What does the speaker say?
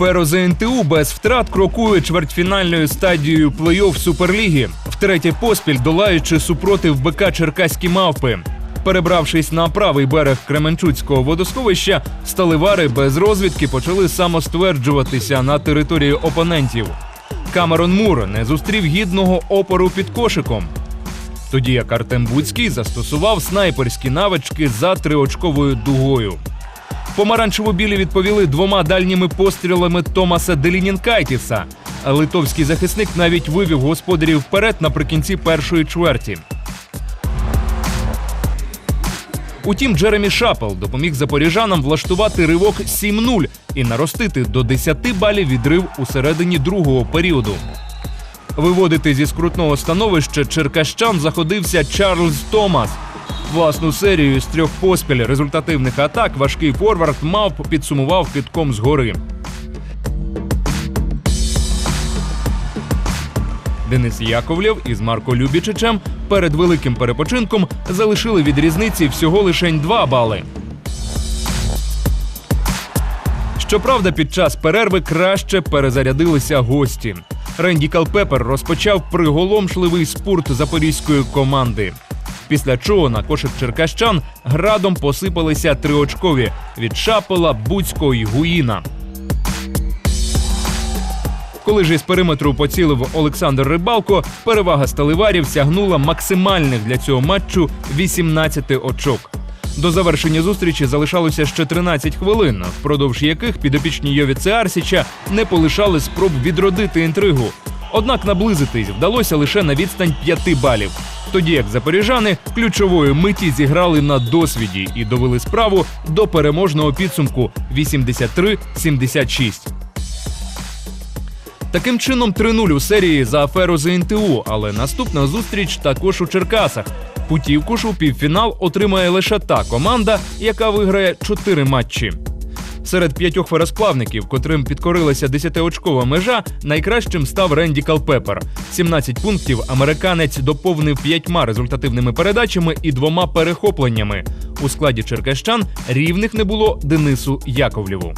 Феро ЗНТУ без втрат крокує чвертьфінальною стадією плей-офф Суперліги, втретє поспіль долаючи супротив БК Черкаські мавпи. Перебравшись на правий берег Кременчуцького водосховища, сталевари без розвідки почали самостверджуватися на території опонентів. Камерон Мур не зустрів гідного опору під кошиком. Тоді як Артем Буцький застосував снайперські навички за триочковою дугою. Помаранчево-білі відповіли двома дальніми пострілами Томаса Делінінкайтіса. Литовський захисник навіть вивів господарів вперед наприкінці першої чверті. Утім, Джеремі Шапел допоміг запоріжанам влаштувати ривок 7-0 і наростити до 10 балів відрив у середині другого періоду. Виводити зі скрутного становища черкащан заходився Чарльз Томас. Власну серію з трьох поспіль результативних атак важкий форвард мавп підсумував китком згори. Денис Яковлєв із Марко Любічичем перед великим перепочинком залишили від різниці всього лишень 2 бали. Щоправда, під час перерви краще перезарядилися гості. Ренді Калпепер розпочав приголомшливий спурт запорізької команди. Після чого на кошик черкащан градом посипалися триочкові від Шапела, Буцького й Гуїна. Коли ж із периметру поцілив Олександр Рибалко, перевага сталеварів сягнула максимальних для цього матчу 18 очок. До завершення зустрічі залишалося ще 13 хвилин, впродовж яких підопічні Йовіце Арсіча не полишали спроб відродити інтригу. Однак наблизитись вдалося лише на відстань 5 балів. Тоді як запоріжани ключової миті зіграли на досвіді і довели справу до переможного підсумку 83-76. Таким чином 3-0 у серії за аферу за НТУ, але наступна зустріч також у Черкасах. Путівку ж у півфінал отримає лише та команда, яка виграє 4 матчі. Серед п'ятьох феросплавників, котрим підкорилася 10-очкова межа, найкращим став Ренді Калпепер. 17 пунктів американець доповнив п'ятьма результативними передачами і двома перехопленнями. У складі черкащан рівних не було Денису Яковлєву.